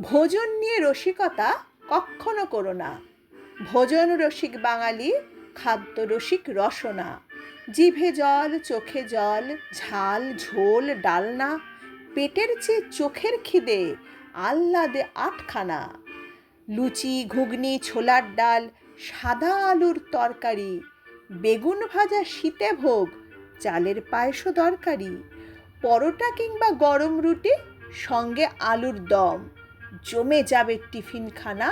ভোজন নিয়ে রসিকতা কক্ষণো করো না। ভোজন রসিক বাঙালি, খাদ্য রসিক রসনা। জিভে জল, চোখে জল, ঝাল, ঝোল, ডালনা, পেটের চেয়ে চোখের খিদে আহ্লাদে আটখানা। লুচি, ঘুগনি, ছোলার ডাল, সাদা আলুর তরকারি, বেগুন ভাজা শীতে ভোগ, চালের পায়েসও দরকারি, পরোটা কিংবা গরম রুটি, সঙ্গে আলুর দম। জমে যাবে টিফিনখানা,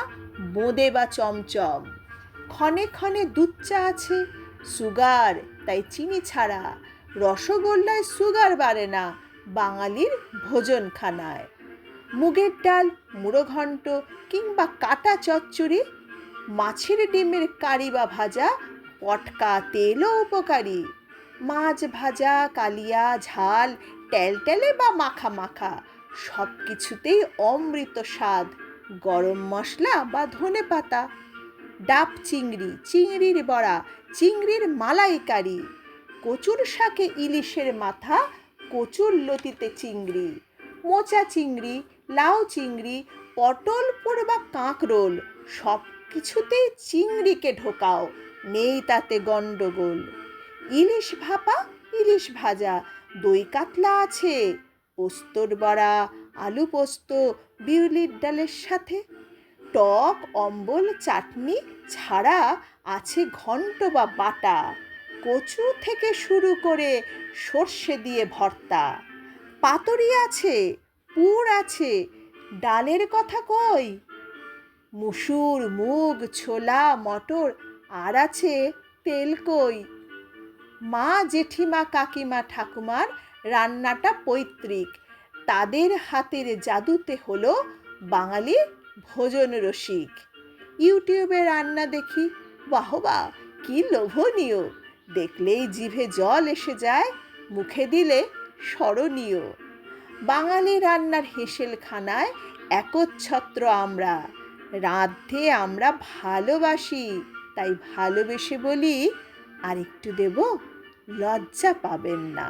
বোঁদে বা চমচম। ক্ষণে ক্ষণে দুধ চা আছে, সুগার, তাই চিনি ছাড়া। রসগোল্লায় সুগার বাড়ে না, বাঙালির ভোজনখানায়। মুগের ডাল মুড়ো ঘন্ট কিংবা কাটা চচ্চড়ি, মাছের ডিমের কারি বা ভাজা, পটকা তেলও উপকারী। মাছ ভাজা, কালিয়া, ঝাল, টেলটেলে বা মাখা মাখা। সব কিছুতেই অমৃত স্বাদ, গরম মশলা বা ধনে পাতা, ডাব চিংড়ি, চিংড়ির বড়া, চিংড়ির মালাইকারি, কচুর শাকে ইলিশের মাথা, কচুর লতিতে চিংড়ি, মোচা চিংড়ি, লাউ চিংড়ি, পটল পোড় বা কাঁকরোল সব কিছুতেই চিংড়িকে ঢোকাও, নেই তাতে গণ্ডগোল। ইলিশ ভাপা, ইলিশ ভাজা, দই কাতলা আছে। পোস্তর বড়া, আলু পোস্ত, বিউলির ডালের সাথে। টক, অম্বল, চাটনি ছাড়া আছে ঘন্ট বা বাটা। কচু থেকে শুরু করে সর্ষে দিয়ে ভর্তা। পাতুরি আছে, পুর আছে, ডালের কথা কই? মুসুর, মুগ, ছোলা, মটর, আর আছে তেল কই? মা জেঠিমা কাকিমা ঠাকুমার রান্নাটা পৈতৃক। তাদের হাতের জাদুতে হলো বাঙালি ভোজন রসিক। ইউটিউবে রান্না দেখি বাহবা কি লোভনীয়। দেখলেই জিভে জল এসে যায়, মুখে দিলে স্মরণীয়। বাঙালি রান্নার হেসেলখানায় একচ্ছত্র আমরা। রাঁধতে আমরা ভালোবাসি, তাই ভালোবেসে বলি আর একটু দেব লজ্জা পাবেন না।